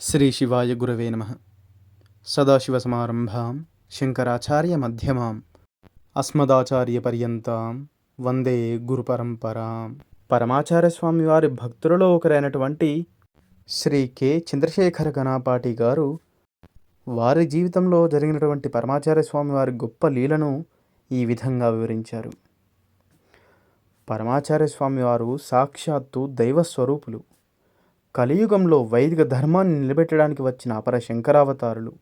శ్రీ శివాయ గురవే నమ. మధ్యమాం అస్మదాచార్య పర్యంతాం వందే గురుపరంపరాం. పరమాచార్య స్వామి వారి భక్తులలో ఒకరైనటువంటి శ్రీ కె. చంద్రశేఖర గణాపాటి గారు వారి జీవితంలో జరిగినటువంటి పరమాచార్య స్వామి వారి గొప్ప లీలను ఈ విధంగా వివరించారు. పరమాచార్య స్వామి వారు సాక్షాత్తు దైవ స్వరూపులు కలియుగంలో వైదిక ధర్మాన్ని నిలబెట్టడానికి వచ్చిన అపర శంకరావతారులు.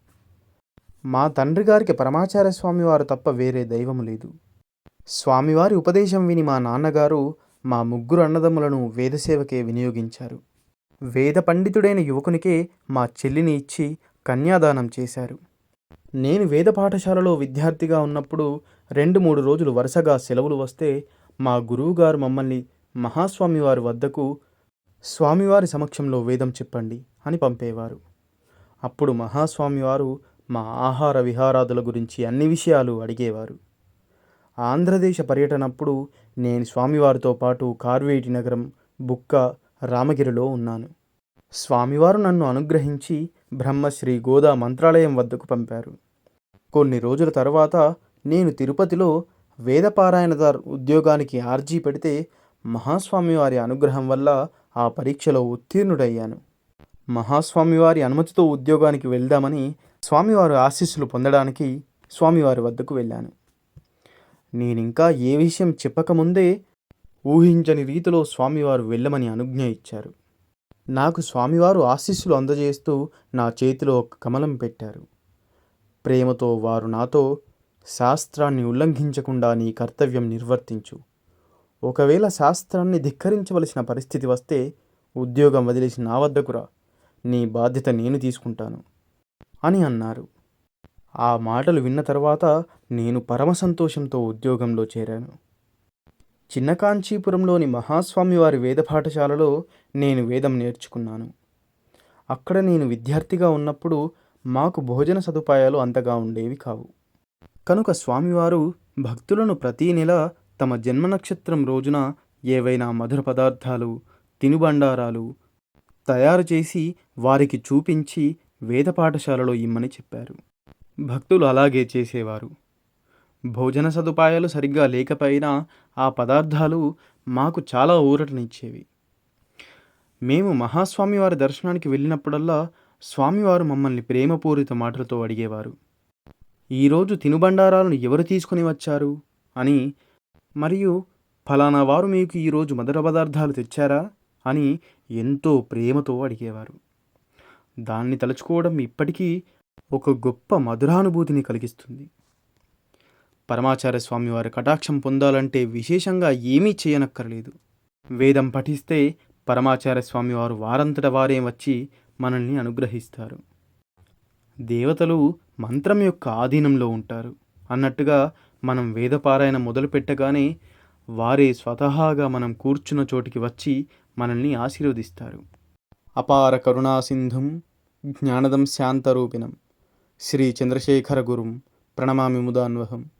మా తండ్రి గారికి పరమాచార్య స్వామివారు తప్ప వేరే దైవము లేదు. స్వామివారి ఉపదేశం విని మా నాన్నగారు మా ముగ్గురు అన్నదమ్ములను వేదసేవకే వినియోగించారు. వేద పండితుడైన యువకునికే మా చెల్లిని ఇచ్చి కన్యాదానం చేశారు. నేను వేద పాఠశాలలో విద్యార్థిగా ఉన్నప్పుడు రెండు మూడు రోజులు వరుసగా సెలవులు వస్తే మా గురువుగారు మమ్మల్ని మహాస్వామి వారి వద్దకు స్వామివారి సమక్షంలో వేదం చెప్పండి అని పంపేవారు. అప్పుడు మహాస్వామివారు మా ఆహార విహారాదుల గురించి అన్ని విషయాలు అడిగేవారు. ఆంధ్రదేశ పర్యటనప్పుడు నేను స్వామివారితో పాటు కార్వేటి నగరం బుక్క రామగిరిలో ఉన్నాను. స్వామివారు నన్ను అనుగ్రహించి బ్రహ్మశ్రీ గోదా మంత్రాలయం వద్దకు పంపారు. కొన్ని రోజుల తర్వాత నేను తిరుపతిలో వేదపారాయణదార్ ఉద్యోగానికి ఆర్జీ పెడితే మహాస్వామి వారి అనుగ్రహం వల్ల ఆ పరీక్షలో ఉత్తీర్ణుడయ్యాను. మహాస్వామివారి అనుమతితో ఉద్యోగానికి వెళ్దామని స్వామివారు ఆశీస్సులు పొందడానికి స్వామివారి వద్దకు వెళ్ళాను. నేనింకా ఏ విషయం చెప్పకముందే ఊహించని రీతిలో స్వామివారు వెళ్ళమని అనుజ్ఞ ఇచ్చారు. నాకు స్వామివారు ఆశీస్సులు అందజేస్తూ నా చేతిలో ఒక కమలం పెట్టారు. ప్రేమతో వారు నాతో శాస్త్రాన్ని ఉల్లంఘించకుండా నీ కర్తవ్యం నిర్వర్తించు. ఒకవేళ శాస్త్రాన్ని ధిక్కరించవలసిన పరిస్థితి వస్తే ఉద్యోగం వదిలేసి నా వద్దకురా. నీ బాధ్యత నేను తీసుకుంటాను అని అన్నారు. ఆ మాటలు విన్న తర్వాత నేను పరమ సంతోషంతో ఉద్యోగంలో చేరాను. చిన్న కాంచీపురంలోని మహాస్వామి వారి వేద పాఠశాలలో నేను వేదం నేర్చుకున్నాను. అక్కడ నేను విద్యార్థిగా ఉన్నప్పుడు మాకు భోజన సదుపాయాలు అంతగా ఉండేవి కావు. కనుక స్వామివారు భక్తులను ప్రతీ నెల తమ జన్మ నక్షత్రం రోజున ఏవైనా మధుర పదార్థాలు తినుబండారాలు తయారు చేసి వారికి చూపించి వేద పాఠశాలలో ఇమ్మని చెప్పారు. భక్తులు అలాగే చేసేవారు. భోజన సదుపాయాలు సరిగ్గా లేకపోయినా ఆ పదార్థాలు మాకు చాలా ఊరటనిచ్చేవి. మేము మహాస్వామి వారి దర్శనానికి వెళ్ళినప్పుడల్లా స్వామివారు మమ్మల్ని ప్రేమపూరిత మాటలతో అడిగేవారు. ఈరోజు తినుబండారాలను ఎవరు తీసుకుని వచ్చారు? అని మరియు ఫలానా వారు మీకు ఈరోజు మధుర పదార్థాలు తెచ్చారా? అని ఎంతో ప్రేమతో అడిగేవారు. దాన్ని తలుచుకోవడం ఇప్పటికీ ఒక గొప్ప మధురానుభూతిని కలిగిస్తుంది. పరమాచార్య స్వామి వారి కటాక్షం పొందాలంటే విశేషంగా ఏమీ చేయనక్కర్లేదు. వేదం పఠిస్తే పరమాచార్య స్వామి వారు వారంతట వారే వచ్చి మనల్ని అనుగ్రహిస్తారు. దేవతలు మంత్రం యొక్క ఆధీనంలో ఉంటారు. అన్నట్టుగా మనం వేదపారాయణ మొదలు పెట్టగానే వారే స్వతహాగా మనం కూర్చున్న చోటికి వచ్చి మనల్ని ఆశీర్వదిస్తారు. అపార కరుణాసింధుం జ్ఞానదం శాంతరూపిణం. శ్రీ చంద్రశేఖర గురుం ప్రణమామి ముదాన్వహం.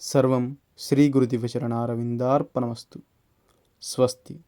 సర్వం శ్రీ గురుదివచరణారవిందార్పణమస్తు స్వస్తి.